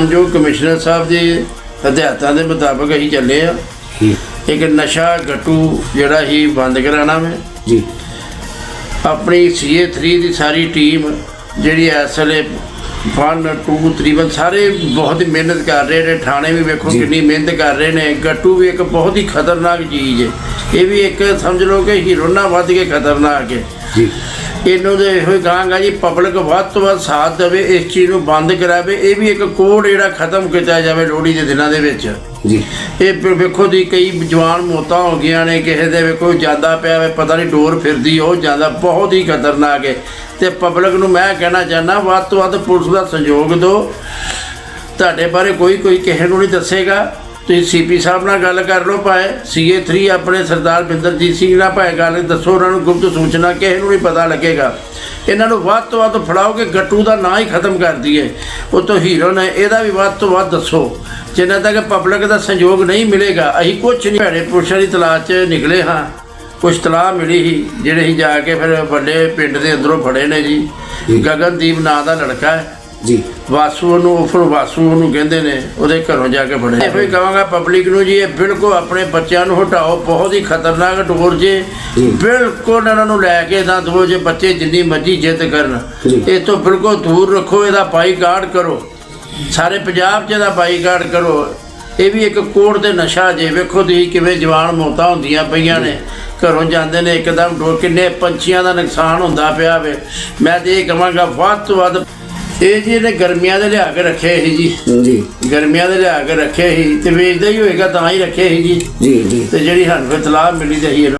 ਜੋ ਕਮਿਸ਼ਨਰ ਸਾਹਿਬ ਦੇ ਹਦਾਇਤਾਂ ਦੇ ਮੁਤਾਬਕ ਅਸੀਂ ਚੱਲੇ ਆ। ਜੀ। ਇੱਕ ਨਸ਼ਾ ਗੱਟੂ ਜਿਹੜਾ ਹੀ ਬੰਦ ਕਰਾਣਾ ਮੈਂ ਜੀ। ਆਪਣੀ CA3 ਦੀ ਸਾਰੀ ਟੀਮ ਜਿਹੜੀ ਇਸ ਵੇਲੇ 1 2 ਤਕਰੀਬਨ ਸਾਰੇ ਬਹੁਤ ਹੀ ਮਿਹਨਤ ਕਰ ਰਹੇ ਨੇ। ਥਾਣੇ ਵੀ ਵੇਖੋ। ਕਿੰਨੀ ਮਿਹਨਤ ਕਰ ਰਹੇ ਨੇ। ਗੱਟੂ ਵੀ ਇੱਕ ਬਹੁਤ ਹੀ ਖਤਰਨਾਕ ਚੀਜ਼ ਹੈ ਇਹ ਵੀ ਇੱਕ ਸਮਝ ਲਓ ਕਿ ਹੀਰੋ ਨਾਲ ਵੱਧ ਕੇ ਖਤਰਨਾਕ ਹੈ ਜੀ। ਇਹਨੂੰ ਦੇ ਇਹੋ ਹੀ ਕਹਾਂਗਾ ਜੀ ਪਬਲਿਕ ਵੱਧ ਤੋਂ ਵੱਧ ਸਾਥ ਦੇਵੇ ਇਸ ਚੀਜ਼ ਨੂੰ ਬੰਦ ਕਰਾਵੇ। ਇਹ ਵੀ ਇੱਕ ਕੋਡ ਜਿਹੜਾ ਖਤਮ ਕੀਤਾ ਜਾਵੇ ਲੋਹੜੀ ਦੇ ਦਿਨਾਂ ਦੇ ਵਿੱਚ। ਜੀ। ਇਹ ਵੇਖੋ ਦੀ ਕਈ ਜਵਾਨ ਮੌਤਾਂ ਹੋ ਗਈਆਂ ਨੇ ਕਿਸੇ ਦੇ ਵੇਖੋ ਜਾਂਦਾ ਪਿਆ ਵੇ ਪਤਾ ਨਹੀਂ ਡੋਰ ਫਿਰਦੀ ਉਹ ਜਾਂਦਾ ਬਹੁਤ ਹੀ ਖਤਰਨਾਕ ਹੈ ਤੇ ਪਬਲਿਕ ਨੂੰ ਮੈਂ ਕਹਿਣਾ ਚਾਹੁੰਦਾ ਵੱਧ ਤੋਂ ਵੱਧ ਪੁਲਿਸ ਦਾ ਸਹਿਯੋਗ ਦਿਓ। ਤੁਹਾਡੇ ਬਾਰੇ ਕੋਈ ਕੋਈ ਕਿਸੇ ਨੂੰ ਨਹੀਂ ਦੱਸੇਗਾ। ਤੁਸੀਂ ਸੀਪੀ ਸਾਹਿਬ ਨਾਲ ਗੱਲ ਕਰ ਲਓ ਭਾਏ ਸੀਏ3 ਆਪਣੇ ਸਰਦਾਰ ਬਿੰਦਰਜੀਤ ਸਿੰਘ ਨਾਲ ਭਾਏ ਗੱਲ ਦੱਸੋ ਉਹਨਾਂ ਨੂੰ ਗੁਪਤ ਸੂਚਨਾ ਕਿਸੇ ਨੂੰ ਨਹੀਂ ਪਤਾ ਲੱਗੇਗਾ। ਇਹਨਾਂ ਨੂੰ ਵੱਧ ਤੋਂ ਵੱਧ ਫੜਾਓ ਕਿ ਗੱਟੂ ਦਾ ਨਾਂ ਹੀ ਖਤਮ ਕਰ ਦਈਏ। ਉਹ ਤੋਂ ਹੀਰੋ ਨੇ ਇਹਦਾ ਵੀ ਵੱਧ ਤੋਂ ਵੱਧ ਦੱਸੋ। ਜਿੰਨਾ ਤੱਕ ਪਬਲਿਕ ਦਾ ਸਹਿਯੋਗ ਨਹੀਂ ਮਿਲੇਗਾ ਅਸੀਂ ਕੁਝ ਨਹੀਂ ਭੈੜੇ ਪੁਰਸ਼ਾਂ ਦੀ ਤਲਾਸ਼ 'ਚ ਨਿਕਲੇ ਹਾਂ। ਕੁਝ ਤਲਾਹ ਮਿਲੀ ਸੀ ਜਿਹੜੇ ਹੀ ਜਾ ਕੇ ਫਿਰ ਵੱਡੇ ਪਿੰਡ ਦੇ ਅੰਦਰੋਂ ਫੜੇ ਨੇ ਜੀ। ਗਗਨਦੀਪ ਨਾਂ ਦਾ ਲੜਕਾ ਹੈ। ਜੀ। ਵਾਸੂ ਨੂੰ ਉਫਰ ਵਾਸੂ ਨੂੰ ਕਹਿੰਦੇ ਨੇ ਉਹਦੇ ਘਰੋਂ ਜਾ ਕੇ ਫੜੇ ਇਹੋ ਹੀ ਕਹਾਂਗਾ ਪਬਲਿਕ ਨੂੰ ਜੀ ਇਹ ਬਿਲਕੁਲ ਆਪਣੇ ਬੱਚਿਆਂ ਨੂੰ ਹਟਾਓ ਬਹੁਤ ਹੀ ਖਤਰਨਾਕ ਡੋਰ ਜੇ। ਬਿਲਕੁਲ ਇਹਨਾਂ ਨੂੰ ਲੈ ਕੇ ਨਾ ਦੋ ਜੇ ਬੱਚੇ ਜਿੰਨੀ ਮਰਜ਼ੀ ਜਿੱਦ ਕਰਨ। ਇਹ ਤੋਂ ਬਿਲਕੁਲ ਦੂਰ ਰੱਖੋ ਇਹਦਾ ਬਾਈਕਾਟ ਕਰੋ। ਸਾਰੇ ਪੰਜਾਬ 'ਚ ਇਹਦਾ ਬਾਈਕਾਟ ਕਰੋ। ਇਹ ਵੀ ਇੱਕ ਕੋੜ ਤੇ ਨਸ਼ਾ ਜੇ। ਵੇਖੋ ਤੁਸੀਂ ਕਿਵੇਂ ਜਵਾਨ ਮੌਤਾਂ ਹੁੰਦੀਆਂ ਪਈਆਂ ਨੇ। ਘਰੋਂ ਜਾਂਦੇ ਨੇ ਇੱਕਦਮ ਡੋਰ। ਕਿੰਨੇ ਪੰਛੀਆਂ ਦਾ ਨੁਕਸਾਨ ਹੁੰਦਾ ਪਿਆ ਵੇ। ਮੈਂ ਤੇ ਇਹ ਕਹਾਂਗਾ ਵੱਧ ਤੋਂ ਵੱਧ ਇਹ ਜੀ ਇਹਨੇ ਗਰਮੀਆਂ ਦੇ ਲਿਆ ਕੇ ਰੱਖੇ ਸੀ ਜੀ। ਜੀ। ਗਰਮੀਆਂ ਦੇ ਲਿਆ ਕੇ ਰੱਖੇ ਸੀ। ਤੇ ਵੇਚਦਾ ਹੀ ਹੋਏਗਾ ਤਾਂ ਹੀ ਰੱਖੇ ਸੀ ਜੀ। ਜੀ ਜੀ। ਤੇ ਜਿਹੜੀ ਸਾਨੂੰ ਫਿਰ ਤਲਾਹ ਮਿਲੀ ਤੇ ਅਸੀਂ ਇਹਨੂੰ